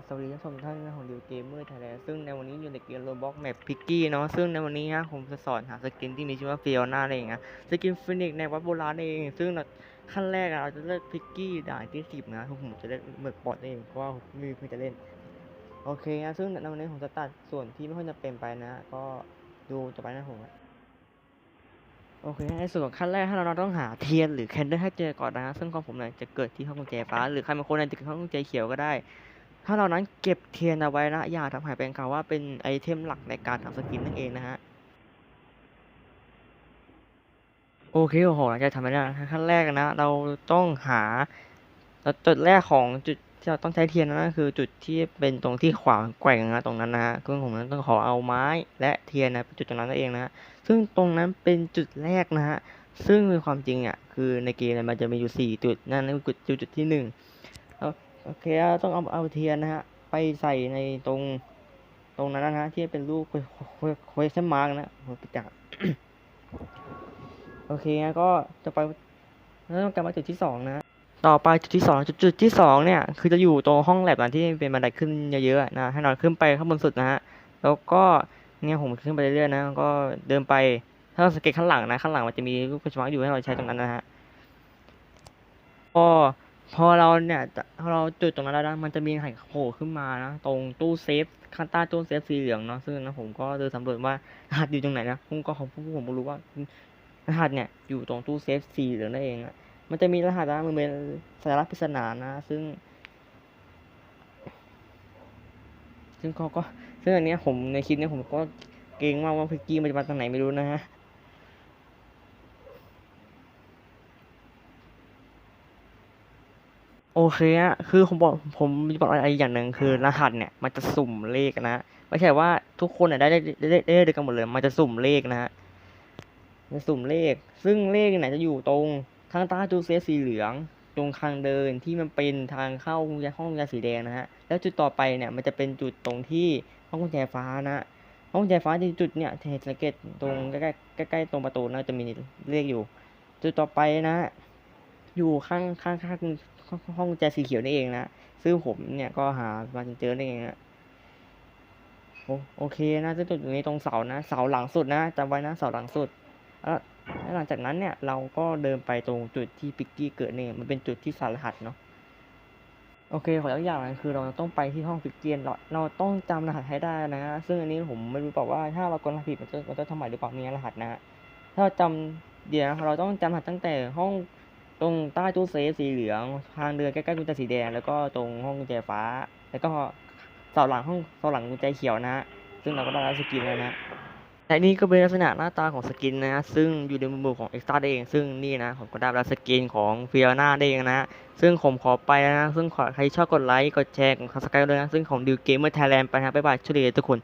บสวัสดีท่านผู้ชมท่านของดิวเกมเมอร์ไทยแลนด์ซึ่งในวันนี้อยู่ในเกมโรบ็อกแมปพิกกี้เนาะซึ่งในวันนี้ฮะผมจะสอนหาสกินที่มีชื่อว่าฟิโอน่าเองนะสกินฟินิกในวัดโบราณเอง ซึ่งขั้นแรกเราจะเลือกพิกกี้ด่านที่สิบนะผมจะเลือกเบิกบอดเองเพราะว่ามีเพื่อนจะเล่น โอเคนะซึ่งในวันนี้ผมจะตัดส่วนที่ไม่ค่อยจะเป็นไปนะ ก็ดูจะไปนะผมโอเคในส่วนขั้นแรกถ้าเราเราต้องหาเทียนหรือแคนเดิลให้เจอก่อนนะซึ่งของผมเนี่ยจะเกิดที่ห้องกุญแจฟ้าหรือใครบางคนอาจจะเกิดห้องกุญแจเขียวก็ได้ ถ้าเรานั้นเก็บเทียนเอาไว้นะอย่าทำหายเป็นข่าวว่าเป็นไอเทมหลักในการทำสกินนั่นเองนะฮะโอเคโอ้โหหลังจากทำไปแล้วนะขั้นแรกนะ เราต้องหาจุดแรกของจุดที่เราต้องใช้เทียนนะก็คือจุดที่เป็นตรงที่ขวางแกว่งนะตรงนั้นนะฮะซึ่งผมนั้นต้องขอเอาไม้และเทียนนะจุดตรงนั้นนั่นเองนะซึ่งตรงนั้นเป็นจุดแรกนะฮะซึ่งในความจริงอะคือในเกมเนี่ยมันจะมีอยู่สี่จุดนั่นคือจุดจุดที่หนึ่ง โอเคต้องเอาเอาเทียนนะฮะ ไปใส่ในตรงตรงนั้นนะฮะที่เป็นรูปเควสมาร์กนะผมไปจับโอเคงั้นก็จะไปแล้วต้องการมาจุดที่สองนะ ต่อไปจุดที่สองจุดจุดที่สองเนี่ย คือจะอยู่ตรงห้องแลบนะที่เป็นบันไดขึ้นเยอะๆนะให้เราขึ้นไปข้างบนสุดนะฮะแล้วก็เนี่ยผมขึ้นไปเรื่อยๆนะก็เดินไปถ้าเราสังเกตข้างหลังนะข้างหลังมันจะมีรูปกระชังอยู่ให้เราใช้ตรงนั้นนะฮะพอ พอเราเนี่ยพอเราจุดตรงนั้นแล้วนะมันจะมีไข่โผล่ขึ้นมานะตรงตู้เซฟข้างใต้ตู้เซฟสีเหลืองเนาะซึ่งนะผมก็เดินสำรวจว่ารหัสอยู่ตรงไหนนะผมก็ของผมผมรู้ว่ารหัสเนี่ยอยู่ตรงตู้เซฟสีเหลืองนั่นเองอะมันจะมีรหัสนะมันเป็นสัญลักษณ์ปริศนานะ ซึ่ง ซึ่งเขาก็ซึ่งอันเนี้ยผมในคลิปเนี้ยผมก็เกรงมากว่าพิกกี้มันจะมาทางไหนไม่รู้นะฮะ อเคอะคือผมบอกผมมีบอกอะไรอย่างหนึ่งคือรหัสเนี่ยมันจะสุ่มเลขนะ ไม่ใช่ว่าทุกคนเนี่ยได้ได้ได้ได้ได้ด้วกันหมดเลย มันจะสุ่มเลขนะฮะสุ่มเลข ซึ่งเลขเนี่ยจะอยู่ตรงข้างใต้ตู้เซฟสีเหลือง ตรงทางเดินที่มันเป็นทางเข้าห้องกุญแจสีแดงนะฮะ แล้วจุดต่อไปเนี่ยมันจะเป็นจุดตรงที่ห้องกุญแจฟ้านะห้องกุญแจฟ้าที่จุดเนี่ยเห็นสังเกตตรงใกล้ๆใกล้ตรงประตูนะจะมีเลขอยู่ จุดต่อไปนะอยู่ข้างข้างข้าง ห้องกุญแจสีเขียวนี่เองนะซึ่งผมเนี่ยก็หามาจนเจอนี่เองนะโอโอเคนะซึ่งจุดตรงนี้ตรงเสานะเสาหลังสุดนะจำไว้นะเสาหลังสุดแล้วหลังจากนั้นเนี่ยเราก็เดินไปตรงจุดที่ปิกกี้เกิดเนี่ยมันเป็นจุดที่สารหัสเนาะโอเคขอตัวอย่างหนึงคือเราต้องไปที่ห้องปิกเกียนเราเราต้องจำรหัสให้ได้นะ ซึ่งอันนี้ผมไม่รู้เปล่าว่าถ้าเรากดรหัสผิดมันจะมันจะทำใหม่หรือเปล่ามีรหัสนะถ้าเราจำเดี๋ยวเราต้องจำรหัสตั้งแต่ห้อง ตรงใต้ตู้เซฟสีเหลือง ทางเดินใกล้ๆกุญแจสีแดง แล้วก็ตรงห้องกุญแจฟ้า แล้วก็เสาหลังห้องเสาหลังกุญแจเขียวนะฮะซึ่งเราก็ได้รับสกินแล้วนะและนี่ก็เป็นลักษณะหน้าตาของสกินนะ ซึ่งอยู่ในมือของเอ็กซ์ตร้าเอง ซึ่งนี่นะผมก็ได้รับสกินของฟิโอน่าเองนะ ซึ่งผมขอไปนะ ซึ่งขอใครชอบกดไลค์ กดแชร์กดซับสไครต์ด้วยนะ ซึ่งของดิวเกมเมอร์ไทยแลนด์ไปนะบ๊ายบายช่วยเหลือทุกคน